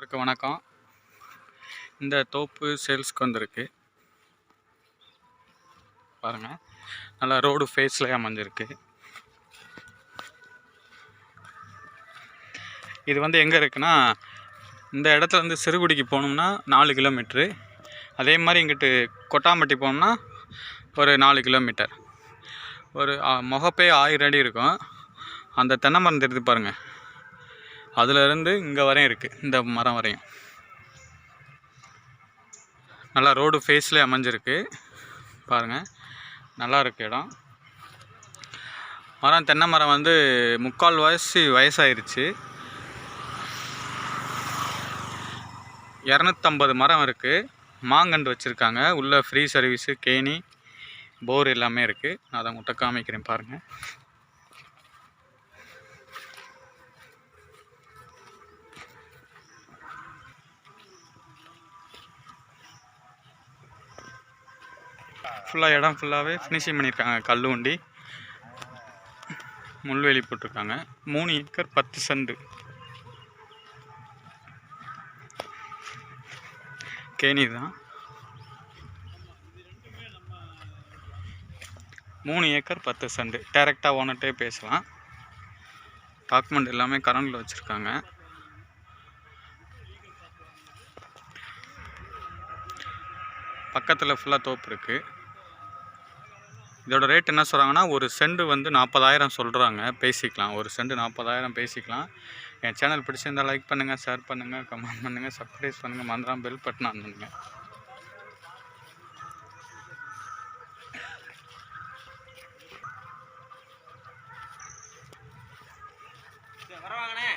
எல்லாருக்கும் வணக்கம். இந்த தோப்பு சேல்ஸ்க்கு வந்திருக்கு. பாருங்கள் நல்லா ரோடு ஃபேஸில் அமைஞ்சிருக்கு. இது வந்து எங்கே இருக்குன்னா இந்த இடத்துல இருந்து சிறுகுடிக்கு போகணும்னா நாலு கிலோமீட்ரு. அதே மாதிரி இங்கிட்டு கொட்டாம்பட்டி போனோம்னா ஒரு நாலு கிலோமீட்டர். ஒரு முகப்பே ஆயிரம் அடி இருக்கும். அந்த தென்னை மரம் தெரியுது பாருங்கள் அதுலேருந்து இங்கே வரையும் இருக்குது இந்த மரம் வரையும். நல்லா ரோடு ஃபேஸ்லேயே அமைஞ்சிருக்கு. பாருங்கள் நல்லா இருக்குது இடம். மரம் தென்னை மரம் வந்து முக்கால் வயசு வயசாயிருச்சு. இரநூத்தம்பது மரம் இருக்குது மாங்கன்று வச்சுருக்காங்க. உள்ளே ஃப்ரீ சர்வீஸு கேணி போர் எல்லாமே இருக்குது நான் அதை உங்கள்கிட்ட காமிக்கிறேன் பாருங்கள் ஃபுல்லாக இடம் ஃபுல்லாகவே ஃபினிஷிங் பண்ணியிருக்காங்க கல் உண்டி முள்வேலி போட்டிருக்காங்க. மூணு ஏக்கர் பத்து சண்டு கேணி தான். மூணு ஏக்கர் பத்து சண்டு டேரெக்டாக ஓனர்கிட்டே பேசலாம். டாக்குமெண்ட் எல்லாமே கரண்டில் வச்சுருக்காங்க. பக்கத்தில் ஃபுல்லாக தோப்பு இருக்குது இதோட ரேட் என்ன சொல்கிறாங்கன்னா ஒரு செண்டு வந்து நாற்பதாயிரம் சொல்கிறாங்க பேசிக்கலாம். ஒரு செண்டு நாற்பதாயிரம் பேசிக்கலாம். என் சேனல் பிடிச்சிருந்தால் லைக் பண்ணுங்கள் ஷேர் பண்ணுங்கள் கமெண்ட் பண்ணுங்கள் சப்ஸ்கிரைப் பண்ணுங்கள் மந்திரம் பெல் பட்டன் ஆன் வரவாங்கண்ணே